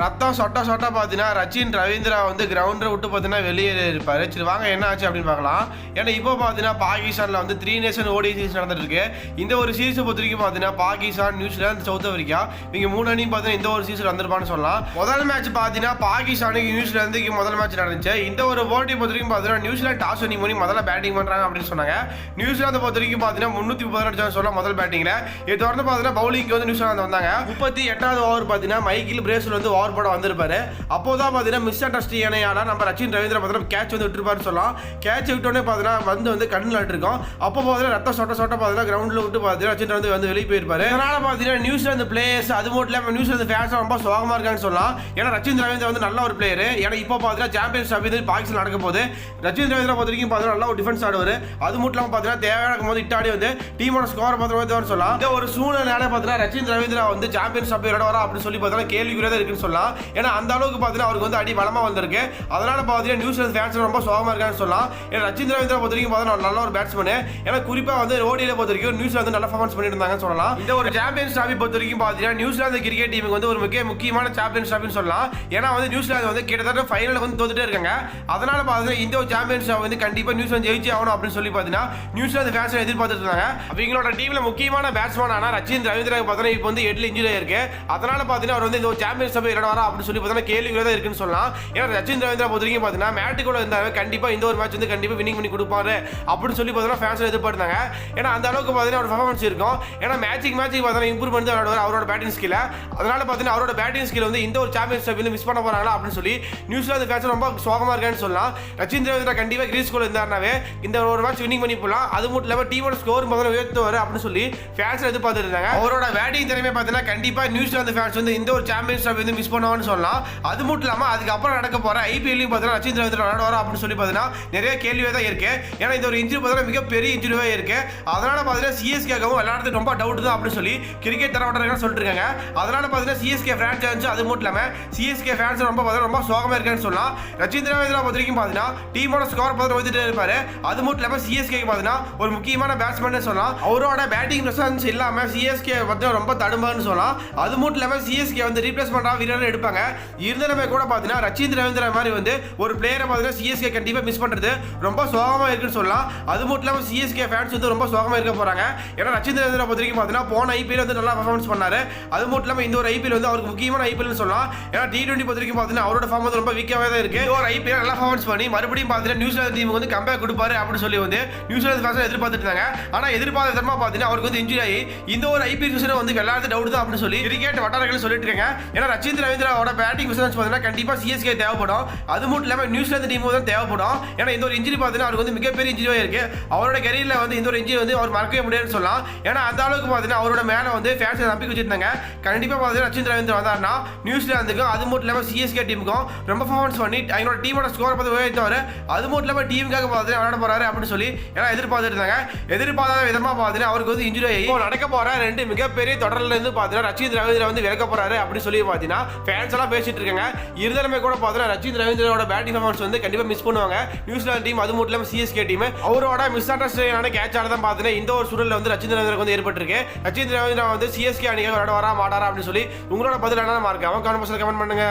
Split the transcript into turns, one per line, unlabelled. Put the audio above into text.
ரத்தம் சொட்ட சொட்ட பார்த்தீங்கன்னா ரச்சின் ரவீந்திரா வந்து கிரவுண்டை விட்டு பார்த்தீங்கன்னா வெளியே இருப்பார். சரி வாங்க என்ன ஆச்சு அப்படின்னு பார்க்கலாம். ஏன்னா இப்போ பார்த்தீங்கன்னா பாகிஸ்தானில் வந்து த்ரீ நேஷன் ஓடி சீரிஸ் நடந்துருக்கு இந்த ஒரு சீரிஸை பொறுத்த வரைக்கும் பார்த்தீங்கன்னா பாகிஸ்தான் நியூசிலாந்து சவுத் ஆஃப்ரிக்கா இவங்க மூணு அணியும் பார்த்தீங்கன்னா இந்த ஒரு சீசன் வந்திருப்பான்னு சொல்லலாம். முதல் மேட்ச் பார்த்தீங்கன்னா பாகிஸ்தானுக்கு நியூசிலாந்துக்கு முதல் மேட்ச் நடந்துச்சு. இந்த ஒரு போட்டி பொறுத்த வரைக்கும் பார்த்தீங்கன்னா நியூசிலாந்து டாஸ் வினிங் பண்ணி முதல்ல பேட்டிங் பண்ணுறாங்க அப்படின்னு சொன்னாங்க. நியூசிலாந்து பொறுத்த வரைக்கும் பார்த்தீங்கன்னா முந்நூற்றி முப்பது ரன் சொல்லலாம் முதல் பேட்டிங்கில் இது தொடர்ந்து பார்த்தீங்கன்னா பவுலிங்க்கு வந்து நியூசிலாந்து வந்தாங்க. முப்பத்தி எட்டாவது ஓவர் பார்த்தீங்கன்னா மைக்கில் பிரேஸ்ல வந்து பவர் போட வந்திருப்பாரு. அப்போதான் பார்த்தீங்கன்னா மிஸ் அண்டர்ஸ்டிங் ஆனா நம்ம ரச்சின் ரவீந்திர பார்த்தீங்கன்னா கேட்ச் வந்து விட்டுருப்பாருன்னு சொல்லலாம். கேட்ச் விட்டோடனே பார்த்தீங்கன்னா வந்து வந்து கண்ணில் விட்டுருக்கோம் அப்போ பார்த்தீங்கன்னா ரத்தம் சொட்ட சொட்ட பார்த்தீங்கன்னா கிரவுண்டில் விட்டு பார்த்தீங்கன்னா ரச்சின் ரவீந்திர வந்து வெளியே போயிருப்பாரு. அதனால பார்த்தீங்கன்னா நியூசிலாந்து பிளேயர்ஸ் அது மட்டும் இல்லாமல் நியூசிலாந்து ஃபேன்ஸ் ரொம்ப சோகமா இருக்கான்னு சொல்லலாம். ஏன்னா ரச்சின் ரவீந்திர வந்து நல்ல ஒரு பிளேயர் ஏன்னா இப்போ பார்த்தீங்கன்னா சாம்பியன்ஸ் வந்து பாகிஸ்தான் நடக்கும் போது ரச்சின் ரவீந்திர பொறுத்த வரைக்கும் பார்த்தீங்கன்னா நல்லா ஒரு டிஃபென்ஸ் ஆடுவார். அது மட்டும் இல்லாமல் பார்த்தீங்கன்னா தேவையான போது இட்டாடி வந்து டீமோட ஸ்கோர் பார்த்து சொல்லலாம். இந்த ஒரு சூழ்நிலை பார்த்தீங்கன்னா ரச்சின் ரவீந்திரா வந்து சாம்பியன்ஸ் ட்ராஃபி விளையாட வரா அப்படின்னு சொல்லி பார்த்தீங்கன்னா கேள்விக்குறியா இருக்குன்னு சொல்லலாம். ஏன்னா அந்த அளவுக்கு பார்த்தீங்கன்னா அவருக்கு வந்து அடி பலமா வந்திருக்கு. அதனால பார்த்தீங்கன்னா நியூசிலாந்து ஃபேன்ஸ் ரொம்ப சோகமாக இருக்கான்னு சொல்லலாம். ஏன்னா ரச்சின் ரவீந்திரா பொறுத்த வரைக்கும் பார்த்தீங்கன்னா நல்ல ஒரு பேட்ஸ்மேன் ஏன்னா குறிப்பாக வந்து ரோடியில் பொறுத்த வரைக்கும் நியூசிலாந்து நல்ல பர்ஃபார்மன்ஸ் பண்ணிட்டு இருந்தாங்கன்னு சொல்லலாம். இந்த ஒரு சாம்பியன்ஸ் ட்ராஃபி பொறுத்த வரைக்கும் பார்த்தீங்கன்னா நியூசிலாந்து கிரிக்கெட் டீமுக்கு வந்து ஒரு முக்கிய முக்கியமான சாம்பியன்ஸ் ட்ராஃபின்னு சொல்லலாம். ஏன்னா வந்து நியூசிலாந்து வந்து கிட்டத்தட்ட ஃபைனல் வந்து தோத்துட்டே இருக்காங்க. அதனால பார்த்தீங்கன்னா இந்த ஒரு சாம்பியன்ஸ் வந்து கண்டிப்பாக நியூசிலாந்து ஜெயிச்சு ஆகணும் அப்படின்னு சொல்லி பார்த்தீங்கன்னா நியூசிலாந்து ஃபேன்ஸ் எதிர்பார்த்துட்டு இருந்தாங்க. அவங்களோட டீமில் முக்கியமான பேட்ஸ்மேன் ஆனால் ரச்சின் ரவீந்திரா பார்த்தீங்கன்னா இப்போ வந்து எட்டில் இன்ஜுரி ஆயிருக்கு. அதனால பார்த்தீங்கன்னா அவர் வந்து இந்த ஒரு சாம்பியன்ஸ் ட்ராஃபி விளையாட அப்படின்னு சொல்லி பார்த்தீங்கன்னா கேள்விக்குறியா தான் இருக்குன்னு சொல்லலாம். ஏன்னா ரச்சின் ரவீந்திரா பொறுத்த வரைக்கும் பார்த்தீங்கன்னா மேட்டுக்குள்ள இருந்தாலும் கண்டிப்பாக இந்த ஒரு மேட்ச் வந்து கண்டிப்பாக வினிங் பண்ணி கொடுப்பாரு அப்படின்னு சொல்லி பார்த்தீங்கன்னா ஃபேன்ஸ் எதிர்பார்த்தாங்க. ஏன்னா அந்த அளவுக்கு பார்த்தீங்கன்னா ஒரு பர்ஃபார்மன்ஸ் இருக்கும். ஏன்னா மேட்சிங் மேட்சிங் பார்த்தீங்கன்னா இம்ப்ரூவ் பண்ணி தான் விளையாடுவார் அவரோட பேட்டிங் ஸ்கில் அதனால பார்த்தீங்கன்னா அவரோட பேட்டிங் ஸ்கில் வந்து இந்த ஒரு சாம்பியன்ஷிப் வந்து மிஸ் பண்ண போகிறாங்களா அப்படின்னு சொல்லி நியூசிலாந்து ஃபேன்ஸ் ரொம்ப சோகமாக இருக்கான்னு சொல்லலாம். ரச்சின் ரவீந்திரா கண்டிப்பாக கிரீஸ் கோல் இருந்தாருனாவே இந்த ஒரு மேட்ச் வினிங் பண்ணி போகலாம் அது மட்டும் இல்லாமல் டீமோட ஸ்கோர் முதல்ல உயர்த்துவார் அப்படின்னு சொல்லி ஃபேன்ஸ் எதிர்பார்த்துருந்தாங்க அவரோட பேட்டிங் திறமை பார்த்தீங்கன்னா கண்டிப்பாக நியூசிலாந்து ஃபேன்ஸ் வந்து இந்த ஒரு சாம்பியன்ஷிப் வந்து மிஸ் பண்ணுவான்னு சொல்லலாம் அது மட்டும் இல்லாமல் அதுக்கப்புறம் நடக்க போகிற ஐபிஎல்லையும் பார்த்தீங்கன்னா ரச்சின் ரவீந்திரா விளையாடுவாரா அப்படின்னு சொல்லி பார்த்தீங்கன்னா நிறைய கேள்வியே தான் இருக்கு. ஏன்னா இந்த ஒரு இன்ஜுரி பார்த்தீங்கன்னா மிகப்பெரிய இன்ஜுரியாக இருக்கு. அதனால பார்த்தீங்கன்னா சிஎஸ்கேவும் விளையாடுறது ரொம்ப டவுட் தான் அப்படின்னு சொல்லி கிரிக்கெட் தரவட்டர்கள் சொல்லிட்டு இருக்காங்க. அதனால பார்த்தீங்கன்னா சிஎஸ்கே ஃபேன்ஸ் அது மட்டும் இல்லாமல் சிஎஸ்கே ஃபேன்ஸ் ரொம்ப பார்த்தீங்கன்னா ரொம்ப சோகமாக இருக்கான்னு சொல்லலாம் ரச்சின் ரவீந்திரா பொறுத்த வரைக்கும் பார்த்தீங்கன்னா டீமோட ஸ்கோர் பார்த்து வந்துட்டே இருப்பார். அது மட்டும் இல்லாமல் சிஎஸ்கே பார்த்தீங்கன்னா ஒரு முக்கியமான பேட்ஸ்மேன் சொல்லலாம் அவரோட பேட்டிங் பிரசன்ஸ் இல்லாமல் சிஎஸ்கே பார்த்தீங்கன்னா ரொம்ப தடுமாறுன்னு சொல்லலாம் அது மட்டும் இல்லாமல் சிஎஸ்கே வந்து ரீப்ளேஸ்மெண்ட்டாக வீரர் எடுப்பாங்க. இருந்தாலுமே கூட பார்த்தீங்கன்னா ரச்சின் ரவீந்திரா மாதிரி வந்து ஒரு பிளேயரை பார்த்தீங்கன்னா சிஎஸ்கே கண்டிப்பாக மிஸ் பண்ணுறது ரொம்ப சோகமாக இருக்குன்னு சொல்லலாம். அது மட்டும் இல்லாமல் சிஎஸ்கே ஃபேன்ஸ் வந்து ரொம்ப சோகமாக இருக்க போகிறாங்க ஏன்னா ரச்சின் ரவீந்திரா பொறுத்த வரைக்கும் பார்த்தீங்கன்னா போன ஐபிஎல் வந்து நல்லா பர்ஃபார்மன்ஸ் பண்ணாரு. அது மட்டும் இல்லாமல் இந்த ஒரு ஐபிஎல் வந்து அவருக்கு முக்கியமான ஐபிஎல்னு சொல்லலாம். ஏன்னா டி டுவெண்ட்டி பொறுத்த வரைக்கும் பார்த்தீங்கன்னா அவரோட ஃபார்ம் வந்து ரொம்ப வீக்காகவே தான் இருக்குது ஒரு ஐபிஎல் நல்லா பர்ஃபார்மன்ஸ் பண்ணி மறுபடியும் பார்த்தீங்கன்னா நியூசிலாந்து டீமுக்கு வந்து கம்பேக் கொடுப்பாரு அப்படின்னு சொல்லி வந்து நியூசிலாந்து ஃபேன்ஸ் எதிர்பார்த்துட்டு இருந்தாங்க. ஆனால் எதிர்பார்த்த விதமாக பார்த்தீங்கன்னா அவருக்கு வந்து இன்ஜுரி ஆகி இந்த ஒரு ஐபிஎல் சீசனை வந்து விளையாடுறது டவுட் தான் அப்படின்னு சொல்லி கிரிக்கெட் வட்டாரங்கள் சொல்லிட்டு இருக்காங்க. ஏன்னா ரச்சிந்திர ரவீந்திராவோட பேட்டிங் பிசினஸ் பார்த்தீங்கன்னா கண்டிப்பாக சிஎஸ்கே தேவைப்படும். அது மட்டும் இல்லாமல் நியூசிலாந்து டீமும் தான் தேவைப்படும். ஏன்னா இந்த ஒரு இன்ஜுரி பார்த்தீங்கன்னா அவருக்கு வந்து மிகப்பெரிய இன்ஜுரியாக இருக்குது அவரோட கரியரில் வந்து இந்த ஒரு இன்ஜுரி வந்து அவர் மறக்கவே முடியாதுன்னு சொல்லலாம். ஏன்னா அந்த அளவுக்கு பார்த்தீங்கன்னா அவரோட மேலே வந்து ஃபேன்ஸை நம்பிக்கை வச்சிருந்தாங்க. கண்டிப்பாக பார்த்தீங்கன்னா ரச்சின் ரவீந்திரா வந்தார்னா நியூசிலாந்துக்கும் அது மட்டும் இல்லாமல் சிஎஸ்கே டீமுக்கும் ரொம்ப பர்ஃபார்மன்ஸ் பண்ணி அவங்களோட டீமோட ஸ்கோர் பார்த்து உயர்த்தவர் அது மட்டும் இல்லாமல் டீமுக்காக பார்த்தீங்கன்னா விளையாட போகிறாரு அப்படின்னு சொல்லி ஏன்னா எதிர்பார்த்துருந்தாங்க எதிர்பார்த்த எதிர்பார்க்காத விதமாக பார்த்தீங்கன்னா அவருக்கு வந்து இன்ஜுரி ஆகி நடக்க போகிற ரெண்டு மிகப்பெரிய தொடர்லேருந்து பார்த்தீங்கன்னா ரச்சின் ரவீந்திரா வந்து விளக்க போகிறாரு அப்படின்னு சொல்லி பார்த்தீங்கன்னா ஃபேன்ஸ் எல்லாம் பேசிட்டு இருக்காங்க. இருந்தாலுமே கூட பார்த்தோன்னா ரஜித் ரவீந்திரோட பேட்டிங் பர்ஃபார்மன்ஸ் வந்து கண்டிப்பாக மிஸ் பண்ணுவாங்க. நியூசிலாந்து டீம் அது மட்டும் இல்லாமல் சிஎஸ்கே டீம் அவரோட மிஸ் அண்டர்ஸ்டாண்டிங்கான கேட்ச் ஆட தான் பார்த்தீங்கன்னா இந்த ஒரு சூழலில் வந்து ரஜித் ரவீந்திரா வந்து ஏற்பட்டிருக்கு. ரஜித் ரவீந்திரா வந்து சிஎஸ்கே அணிகள் விளையாட வரா மாட்டாரா அப்படின்னு சொல்லி உங்களோட பதில் என்ன மார்க் அவன் கமெண்ட் கமெண்ட் பண்ணுங்க.